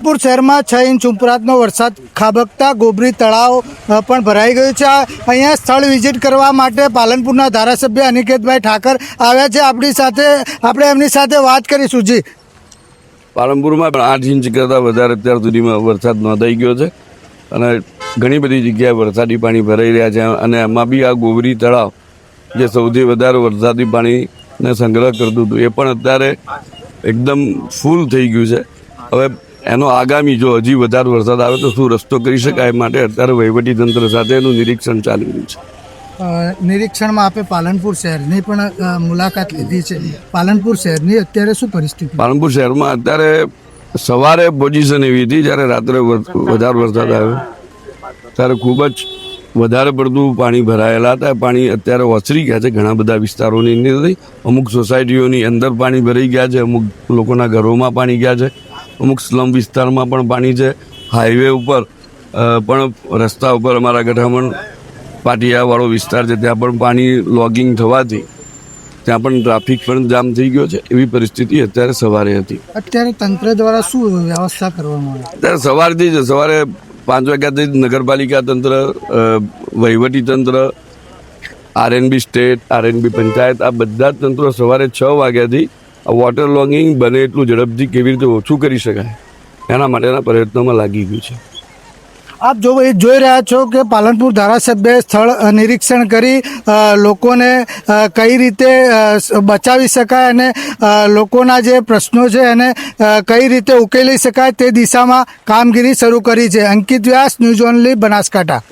નાગપુર શહેરમાં છ ઇંચ ઉપરાતનો વરસાદ ખાબકતા ગોબરી તળાવ પણ ભરાઈ ગયું છે. અહીંયા સ્થળ વિઝિટ કરવા માટે પાલનપુરના ધારાસભ્ય અનિકેતભાઈ ઠાકર આવ્યા છે. આપણી સાથે, આપણે એમની સાથે વાત કરીશું. જી. પાલનપુરમાં પણ આઠ ઇંચ કરતાં વધારે અત્યાર સુધીમાં વરસાદ નોંધાઈ ગયો છે અને ઘણી બધી જગ્યાએ વરસાદી પાણી ભરાઈ રહ્યા છે અને એમાં બી આ ગોબરી તળાવ જે સૌથી વધારે વરસાદી પાણીને સંગ્રહ કરતું હતું એ પણ અત્યારે એકદમ ફૂલ થઈ ગયું છે. હવે એનો આગામી જો હજી વધારે વરસાદ આવે તો શું રસ્તો કરી શકાય માટે અત્યારે તંત્ર સાથે એનું નિરીક્ષણ ચાલી રહ્યું છે. નિરીક્ષણમાં આપે પાલનપુર શહેરની પણ મુલાકાત લીધી છે. પાલનપુર શહેરની અત્યારે શું પરિસ્થિતિ? પાલનપુર શહેરમાં અત્યારે સવારે પોઝિશન એવી હતી જ્યારે રાત્રે વધારે વરસાદ આવ્યો. ત્યારે ખૂબ જ વધારે પડતું પાણી ભરાયેલા હતા. પાણી અત્યારે ઓસરી ગયા છે ઘણા બધા વિસ્તારોની અંદર. અમુક સોસાયટીઓની અંદર પાણી ભરાઈ ગયા છે અમુક લોકોના ઘરોમાં પાણી ગયા છે. અમુક સ્લમ વિસ્તારમાં પણ પાણી છે. હાઈવે ઉપર પણ રસ્તા ઉપર અમારા ગઠામણ પાટિયાવાળો વિસ્તાર છે. ત્યાં પણ પાણી લોગિંગ થવાથી ત્યાં પણ ટ્રાફિક પણ જામ થઈ ગયો છે. એવી પરિસ્થિતિ અત્યારે સવારે હતી. અત્યારે તંત્ર દ્વારા શું વ્યવસ્થા કરવામાં આવે? અત્યારે સવારથી જ સવારે પાંચ વાગ્યાથી જ નગરપાલિકા તંત્ર વહીવટી તંત્ર આરએનબી સ્ટેટ આરએનબી પંચાયત આ બધા જ તંત્રો સવારે છ વાગ્યાથી આ વોટર લોગિંગ બને એટલું ઝડપથી કેવી રીતે ઓછું કરી શકાય? એના માટેના પ્રયત્નોમાં લાગી ગયું છે. આપ જો એ જોઈ રહ્યા છો કે પાલનપુર ધારાસભ્યએ સ્થળ નિરીક્ષણ કરી લોકોને કઈ રીતે બચાવી શકાય અને લોકોના જે પ્રશ્નો છે એને કઈ રીતે ઉકેલી શકાય તે દિશામાં કામગીરી શરૂ કરી છે. Ankit Vyas, news only Banaskantha.